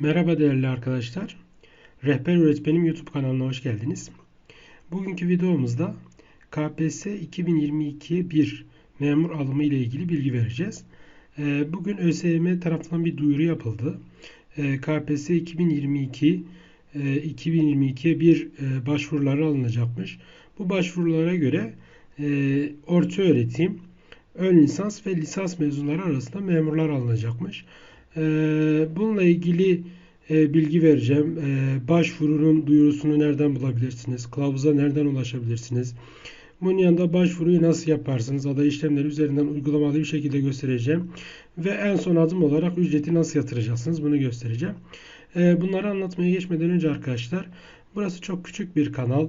Merhaba değerli arkadaşlar. Rehber Öğretmenim YouTube kanalına hoş geldiniz. Bugünkü videomuzda KPSS 2022'ye bir memur alımı ile ilgili bilgi vereceğiz. Ee, bugün ÖSYM tarafından bir duyuru yapıldı. KPSS 2022 2022'ye bir e, başvuruları alınacakmış. Bu başvurulara göre e, orta öğretim, ön lisans ve lisans mezunları arasında memurlar alınacakmış. Ee, bununla ilgili e, bilgi vereceğim. Ee, başvurunun duyurusunu nereden bulabilirsiniz? Kılavuza nereden ulaşabilirsiniz? Bunun yanında başvuruyu nasıl yaparsınız? Aday işlemleri üzerinden uygulamalı bir şekilde göstereceğim. Ve en son adım olarak ücreti nasıl yatıracaksınız? Bunu göstereceğim. Ee, bunları anlatmaya geçmeden önce arkadaşlar burası çok küçük bir kanal.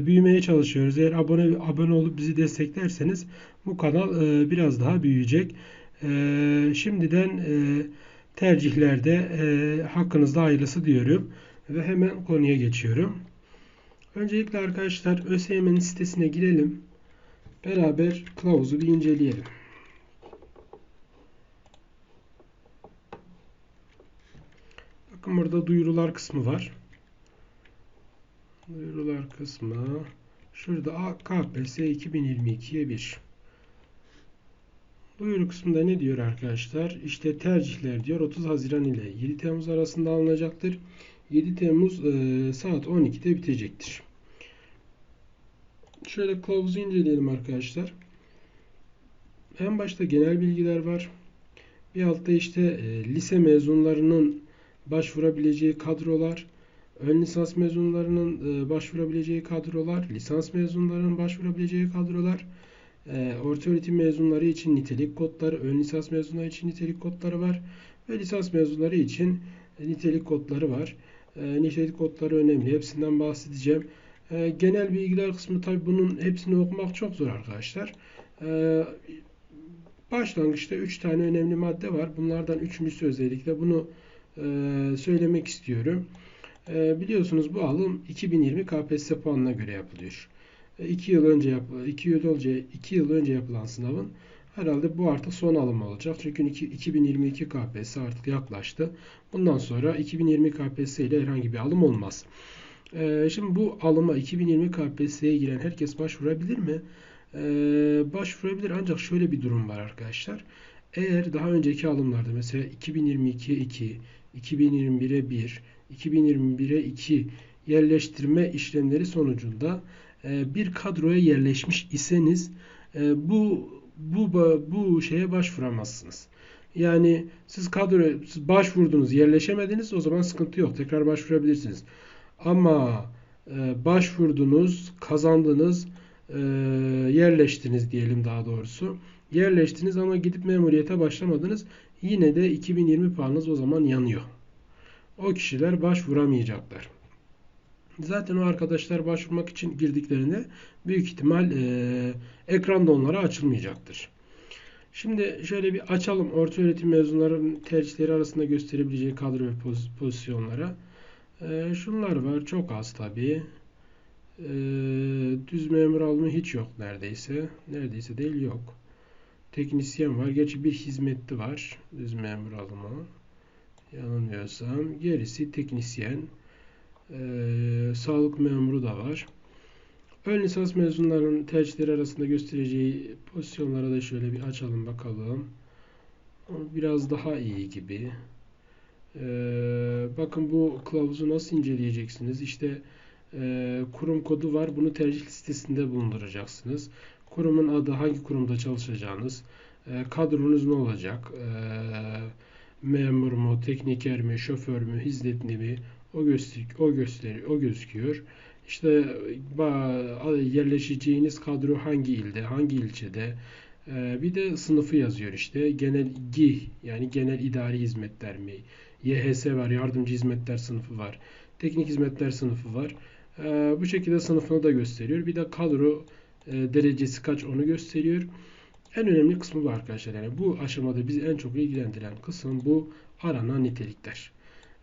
Büyümeye çalışıyoruz. Eğer abone abone olup bizi desteklerseniz bu kanal e, biraz daha büyüyecek. Şimdiden e, tercihlerde e, hakkınızda hayırlısı diyorum. Ve hemen konuya geçiyorum. Öncelikle arkadaşlar ÖSYM'nin sitesine girelim. Beraber kılavuzu bir inceleyelim. Bakın burada duyurular kısmı var. Duyurular kısmı. Şurada KPSS 2022'ye 1. Duyuru kısmında ne diyor arkadaşlar? İşte tercihler diyor 30 Haziran ile 7 Temmuz arasında alınacaktır. 7 Temmuz e, saat 12'de bitecektir. Şöyle kılavuzu inceleyelim arkadaşlar. En başta genel bilgiler var. Bir altta işte e, lise mezunlarının başvurabileceği kadrolar, ön lisans mezunlarının e, başvurabileceği kadrolar, lisans mezunlarının başvurabileceği kadrolar, e, orta öğretim mezunları için nitelik kodları, ön lisans mezunları için nitelik kodları var ve lisans mezunları için nitelik kodları var. E, nitelik kodları önemli. Hepsinden bahsedeceğim. E, genel bilgiler kısmı tabi bunun hepsini okumak çok zor arkadaşlar. E, başlangıçta 3 tane önemli madde var. Bunlardan üçüncüsü özellikle bunu e, söylemek istiyorum. E, biliyorsunuz bu alım 2020 KPSS puanına göre yapılıyor. 2 yıl önce yap 2 yıl önce 2 yıl önce yapılan sınavın herhalde bu artık son alımı olacak. Çünkü 2022 KPSS artık yaklaştı. Bundan sonra 2020 KPSS ile herhangi bir alım olmaz. Ee, şimdi bu alıma 2020 KPSS'ye giren herkes başvurabilir mi? Başvurabilir ancak şöyle bir durum var arkadaşlar. Eğer daha önceki alımlarda mesela 2022'ye 2, 2021'e 1, 2021'e 2 yerleştirme işlemleri sonucunda e, bir kadroya yerleşmiş iseniz e, bu bu bu şeye başvuramazsınız. Yani siz kadroya siz başvurdunuz, yerleşemediniz o zaman sıkıntı yok. Tekrar başvurabilirsiniz. Ama e, başvurdunuz, kazandınız, yerleştiniz diyelim daha doğrusu. Yerleştiniz ama gidip memuriyete başlamadınız. Yine de 2020 puanınız o zaman yanıyor. O kişiler başvuramayacaklar. Zaten o arkadaşlar başvurmak için girdiklerinde büyük ihtimal e, ekranda onlara açılmayacaktır. Şimdi şöyle bir açalım. Orta öğretim mezunlarının tercihleri arasında gösterebileceği kadro ve poz pozisyonlara. E, şunlar var. Çok az tabii. E, düz memur alımı hiç yok neredeyse. Neredeyse değil yok. Teknisyen var. Gerçi bir hizmetli var. Düz memur alımı. Yanılmıyorsam. Gerisi teknisyen. Ee, sağlık memuru da var. Ön lisans mezunlarının tercihleri arasında göstereceği pozisyonlara da şöyle bir açalım bakalım. Biraz daha iyi gibi. Ee, bakın bu kılavuzu nasıl inceleyeceksiniz? İşte e, kurum kodu var. Bunu tercih listesinde bulunduracaksınız. Kurumun adı, hangi kurumda çalışacağınız, e, kadronuz ne olacak, e, memur mu, tekniker mi, şoför mü, hizmetli mi, o göster o gösteri o gözüküyor. İşte yerleşeceğiniz kadro hangi ilde, hangi ilçede, ee, bir de sınıfı yazıyor işte. Genel Gİ yani genel idari hizmetler mi? YHS var, yardımcı hizmetler sınıfı var. Teknik hizmetler sınıfı var. Ee, bu şekilde sınıfını da gösteriyor. Bir de kadro e, derecesi kaç onu gösteriyor. En önemli kısmı bu arkadaşlar. Yani bu aşamada bizi en çok ilgilendiren kısım bu aranan nitelikler.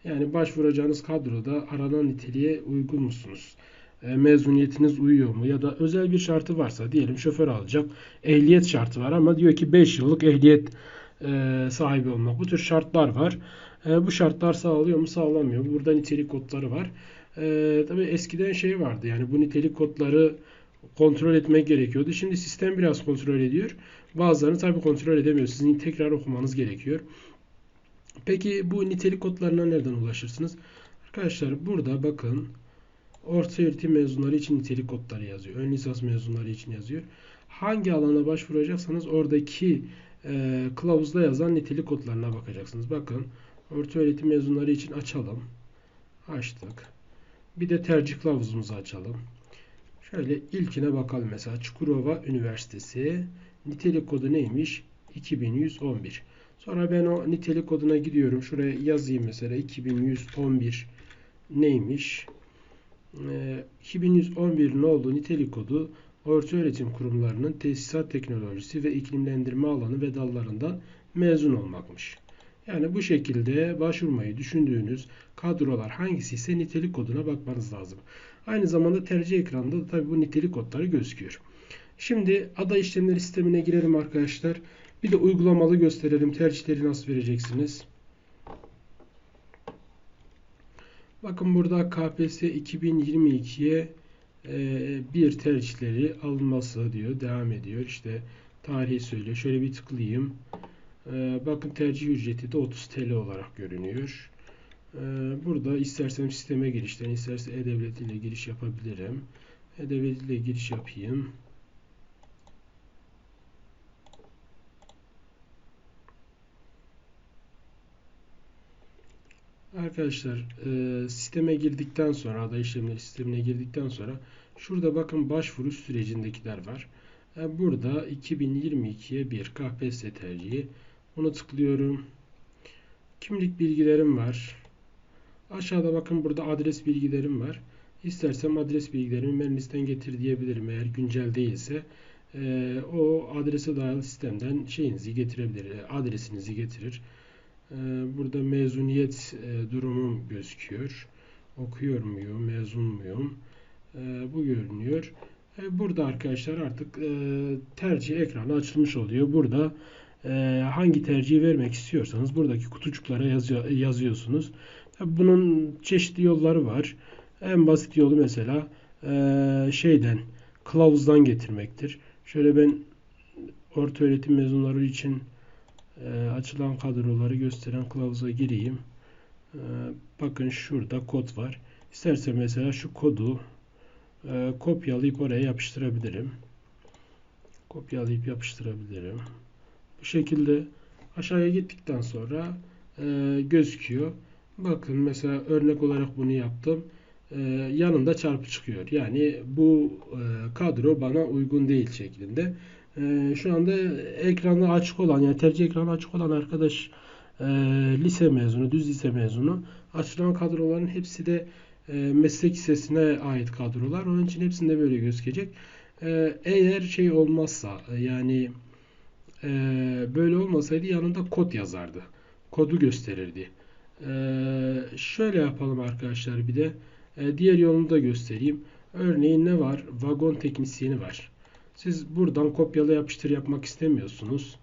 Yani başvuracağınız kadroda aranan niteliğe uygun musunuz? E, mezuniyetiniz uyuyor mu? Ya da özel bir şartı varsa diyelim şoför alacak. Ehliyet şartı var ama diyor ki 5 yıllık ehliyet e, sahibi olmak. Bu tür şartlar var. E, bu şartlar sağlıyor mu sağlamıyor mu? Burada nitelik kodları var. E, tabii eskiden şey vardı yani bu nitelik kodları kontrol etmek gerekiyordu. Şimdi sistem biraz kontrol ediyor. Bazılarını tabii kontrol edemiyor. Sizin tekrar okumanız gerekiyor. Peki bu nitelik kodlarına nereden ulaşırsınız? Arkadaşlar burada bakın orta öğretim mezunları için nitelik kodları yazıyor. Ön lisans mezunları için yazıyor. Hangi alana başvuracaksanız oradaki e, kılavuzda yazan nitelik kodlarına bakacaksınız. Bakın orta öğretim mezunları için açalım. Açtık. Bir de tercih kılavuzumuzu açalım. Şöyle ilkine bakalım mesela Çukurova Üniversitesi nitelik kodu neymiş? 2111. Sonra ben o nitelik koduna gidiyorum. Şuraya yazayım mesela 2111 neymiş? Ee, 2111 ne oldu? Nitelik kodu orta öğretim kurumlarının tesisat teknolojisi ve iklimlendirme alanı ve dallarından mezun olmakmış. Yani bu şekilde başvurmayı düşündüğünüz kadrolar hangisi ise nitelik koduna bakmanız lazım. Aynı zamanda tercih ekranında da tabii bu nitelik kodları gözüküyor. Şimdi aday işlemleri sistemine girelim arkadaşlar. Bir de uygulamalı gösterelim. Tercihleri nasıl vereceksiniz? Bakın burada KPSS 2022'ye e, bir tercihleri alınması diyor. Devam ediyor. İşte tarihi söylüyor. Şöyle bir tıklayayım. E, bakın tercih ücreti de 30 TL olarak görünüyor. E, burada istersem sisteme girişten, isterse E-Devlet ile giriş yapabilirim. E-Devlet ile giriş yapayım. Arkadaşlar e, sisteme girdikten sonra aday işlemleri sistemine girdikten sonra şurada bakın başvuru sürecindekiler var. E, burada 2022'ye bir KPSS tercihi. Onu tıklıyorum. Kimlik bilgilerim var. Aşağıda bakın burada adres bilgilerim var. İstersem adres bilgilerimi menüsten getir diyebilirim. Eğer güncel değilse e, o adrese dayalı sistemden şeyinizi getirebilir. Adresinizi getirir. Ee, burada mezuniyet e, durumum gözüküyor. Okuyor muyum, mezun muyum? Ee, bu görünüyor. Ee, burada arkadaşlar artık e, tercih ekranı açılmış oluyor. Burada e, hangi tercihi vermek istiyorsanız buradaki kutucuklara yazıyorsunuz. Bunun çeşitli yolları var. En basit yolu mesela şeyden kılavuzdan getirmektir. Şöyle ben orta öğretim mezunları için e, açılan kadroları gösteren kılavuza gireyim. E, bakın şurada kod var. İstersen mesela şu kodu e, kopyalayıp oraya yapıştırabilirim. Kopyalayıp yapıştırabilirim. Bu şekilde aşağıya gittikten sonra e, gözüküyor. Bakın mesela örnek olarak bunu yaptım. E, yanında çarpı çıkıyor. Yani bu kadro bana uygun değil şeklinde. Ee, şu anda ekranı açık olan yani tercih ekranı açık olan arkadaş e, lise mezunu, düz lise mezunu. Açılan kadroların hepsi de e, meslek lisesine ait kadrolar. Onun için hepsinde böyle gözükecek. E, eğer şey olmazsa e, yani e, böyle olmasaydı yanında kod yazardı. Kodu gösterirdi. E, şöyle yapalım arkadaşlar bir de. E, diğer yolunu da göstereyim. Örneğin ne var? Vagon teknisyeni var. Siz buradan kopyala yapıştır yapmak istemiyorsunuz.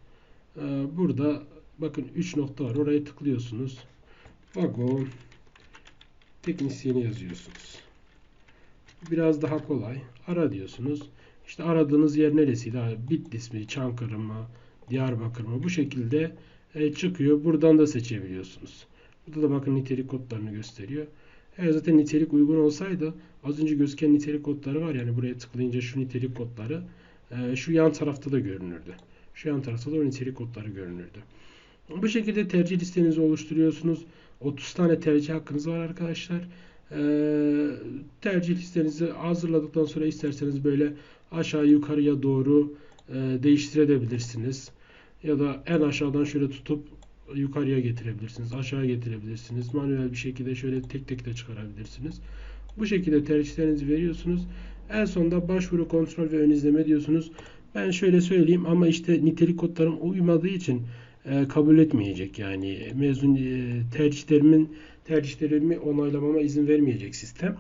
Ee, burada bakın 3 nokta var. Oraya tıklıyorsunuz. Vagon teknisyeni yazıyorsunuz. Biraz daha kolay. Ara diyorsunuz. İşte aradığınız yer neresiydi? Bitlis mi, Çankırı mı, Diyarbakır mı? Bu şekilde e, çıkıyor. Buradan da seçebiliyorsunuz. Burada da bakın nitelik kodlarını gösteriyor. Eğer zaten nitelik uygun olsaydı az önce gözüken nitelik kodları var. Yani buraya tıklayınca şu nitelik kodları e, şu yan tarafta da görünürdü. Şu yan tarafta da o nitelik kodları görünürdü. Bu şekilde tercih listenizi oluşturuyorsunuz. 30 tane tercih hakkınız var arkadaşlar. Ee, tercih listenizi hazırladıktan sonra isterseniz böyle aşağı yukarıya doğru e, değiştirebilirsiniz. Ya da en aşağıdan şöyle tutup yukarıya getirebilirsiniz. Aşağı getirebilirsiniz. Manuel bir şekilde şöyle tek tek de çıkarabilirsiniz. Bu şekilde tercihlerinizi veriyorsunuz. En sonunda başvuru kontrol ve ön izleme diyorsunuz. Ben şöyle söyleyeyim ama işte nitelik kodlarım uymadığı için e, kabul etmeyecek. Yani mezun e, tercihlerimin tercihlerimi onaylamama izin vermeyecek sistem.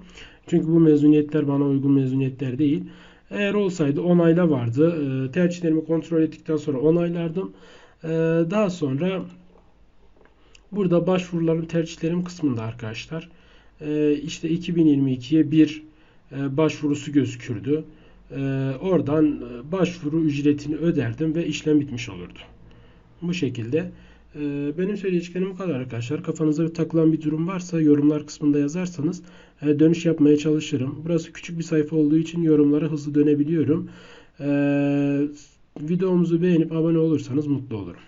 Çünkü bu mezuniyetler bana uygun mezuniyetler değil. Eğer olsaydı onayla vardı. E, tercihlerimi kontrol ettikten sonra onaylardım. E, daha sonra Burada başvurularım tercihlerim kısmında arkadaşlar e, işte 2022'ye bir e, başvurusu gözükürdü. E, oradan e, başvuru ücretini öderdim ve işlem bitmiş olurdu. Bu şekilde. E, benim söyleyeceklerim bu kadar arkadaşlar. Kafanıza bir takılan bir durum varsa yorumlar kısmında yazarsanız e, dönüş yapmaya çalışırım. Burası küçük bir sayfa olduğu için yorumlara hızlı dönebiliyorum. E, videomuzu beğenip abone olursanız mutlu olurum.